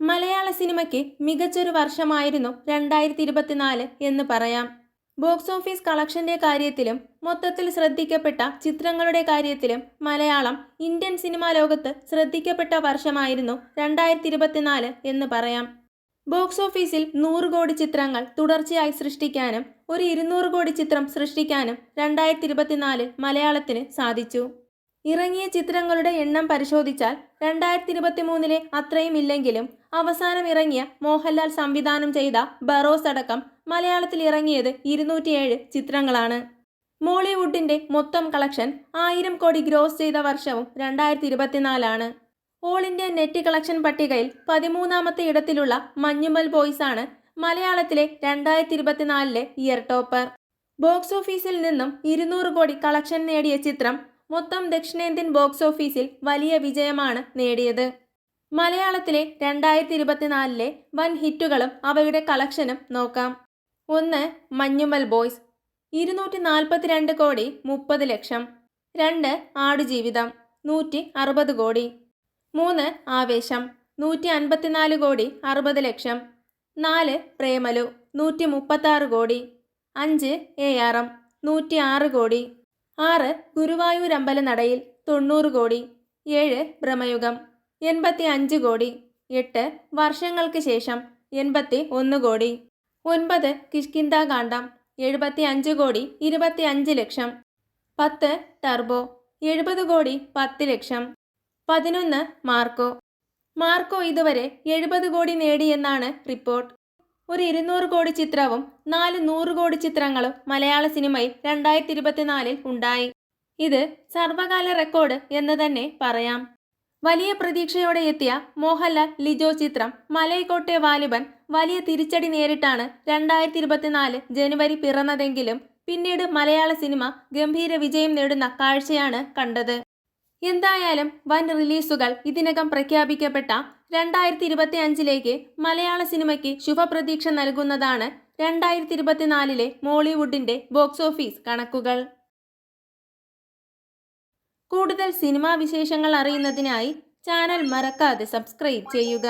മലയാള സിനിമയ്ക്ക് മികച്ചൊരു വർഷമായിരുന്നു രണ്ടായിരത്തി ഇരുപത്തിനാല് എന്ന് പറയാം. ബോക്സ് ഓഫീസ് കളക്ഷന്റെ കാര്യത്തിലും മൊത്തത്തിൽ ശ്രദ്ധിക്കപ്പെട്ട ചിത്രങ്ങളുടെ കാര്യത്തിലും മലയാളം ഇന്ത്യൻ സിനിമാ ലോകത്ത് ശ്രദ്ധിക്കപ്പെട്ട വർഷമായിരുന്നു രണ്ടായിരത്തി ഇരുപത്തിനാല് എന്ന് പറയാം. ബോക്സ് ഓഫീസിൽ നൂറ് കോടി ചിത്രങ്ങൾ തുടർച്ചയായി സൃഷ്ടിക്കാനും ഒരു ഇരുന്നൂറ് കോടി ചിത്രം സൃഷ്ടിക്കാനും രണ്ടായിരത്തി ഇരുപത്തിനാലിൽ മലയാളത്തിന് സാധിച്ചു. ഇറങ്ങിയ ചിത്രങ്ങളുടെ എണ്ണം പരിശോധിച്ചാൽ രണ്ടായിരത്തി ഇരുപത്തി മൂന്നിലെ അത്രയും ഇല്ലെങ്കിലും അവസാനം ഇറങ്ങിയ മോഹൻലാൽ സംവിധാനം ചെയ്ത ബറോസ് അടക്കം മലയാളത്തിൽ ഇറങ്ങിയത് ഇരുന്നൂറ്റിയേഴ് ചിത്രങ്ങളാണ്. മോളിവുഡിന്റെ മൊത്തം കളക്ഷൻ ആയിരം കോടി ഗ്രോസ് ചെയ്ത വർഷവും രണ്ടായിരത്തി ഇരുപത്തിനാലാണ് ഓൾ ഇന്ത്യ നെറ്റ് കളക്ഷൻ പട്ടികയിൽ പതിമൂന്നാമത്തെ ഇടത്തിലുള്ള മഞ്ഞുമൽ ബോയ്സ് ആണ് മലയാളത്തിലെ രണ്ടായിരത്തി ഇരുപത്തിനാലിലെ ഇയർ ടോപ്പർ. ബോക്സ് ഓഫീസിൽ നിന്നും ഇരുന്നൂറ് കോടി കളക്ഷൻ നേടിയ ചിത്രം മൊത്തം ദക്ഷിണേന്ത്യൻ ബോക്സ് ഓഫീസിൽ വലിയ വിജയമാണ് നേടിയത്. മലയാളത്തിലെ രണ്ടായിരത്തി ഇരുപത്തിനാലിലെ വൻ ഹിറ്റുകളും അവയുടെ കളക്ഷനും നോക്കാം. ഒന്ന് മഞ്ഞുമൽ ബോയ്സ്. ഇരുന്നൂറ്റി നാൽപ്പത്തിരണ്ട് കോടി മുപ്പത് ലക്ഷം. രണ്ട് ആടുജീവിതം. നൂറ്റി അറുപത് കോടി. മൂന്ന് ആവേശം. നൂറ്റി അൻപത്തിനാല് കോടി അറുപത് ലക്ഷം. നാല് പ്രേമലു. നൂറ്റി മുപ്പത്താറ് കോടി. അഞ്ച് എ ആർ എം. നൂറ്റി ആറ് കോടി. ആറ് ഗുരുവായൂർ അമ്പലനടയിൽ തൊണ്ണൂറ് കോടി ഏഴ് ഭ്രമയുഗം എൺപത്തി അഞ്ച് കോടി എട്ട് വർഷങ്ങൾക്ക് ശേഷം എൺപത്തി ഒന്ന് കോടി ഒൻപത് കിഷ്കിന്ത കാണ്ഡം എഴുപത്തി അഞ്ച് കോടി ഇരുപത്തി അഞ്ച് ലക്ഷം പത്ത് ടർബോ എഴുപത് കോടി പത്ത് ലക്ഷം പതിനൊന്ന് മാർക്കോ. മാർക്കോ ഇതുവരെ എഴുപത് കോടി നേടിയെന്നാണ് റിപ്പോർട്ട്. ഒരു ഇരുന്നൂറ് കോടി ചിത്രവും നാല് നൂറ് കോടി ചിത്രങ്ങളും മലയാള സിനിമയിൽ രണ്ടായിരത്തി ഇരുപത്തിനാലിൽ ഉണ്ടായി. ഇത് സർവകാല റെക്കോർഡ് എന്ന് തന്നെ പറയാം. വലിയ പ്രതീക്ഷയോടെ എത്തിയ മോഹൻലാൽ ലിജോ ചിത്രം മലയക്കോട്ടെ വാലിബൻ വലിയ തിരിച്ചടി നേരിട്ടാണ് രണ്ടായിരത്തി ഇരുപത്തിനാല് ജനുവരി പിറന്നതെങ്കിലും പിന്നീട് മലയാള സിനിമ ഗംഭീര വിജയം നേടുന്ന കാഴ്ചയാണ് കണ്ടത്. എന്തായാലും വൻ റിലീസുകൾ ഇതിനകം പ്രഖ്യാപിക്കപ്പെട്ട രണ്ടായിരത്തി ഇരുപത്തി അഞ്ചിലേക്ക് മലയാള സിനിമയ്ക്ക് ശുഭപ്രതീക്ഷ നൽകുന്നതാണ് രണ്ടായിരത്തി ഇരുപത്തിനാലിലെ മോളിവുഡിന്റെ ബോക്സ് ഓഫീസ് കണക്കുകൾ. കൂടുതൽ സിനിമാ വിശേഷങ്ങൾ അറിയുന്നതിനായി ചാനൽ മറക്കാതെ സബ്സ്ക്രൈബ് ചെയ്യുക.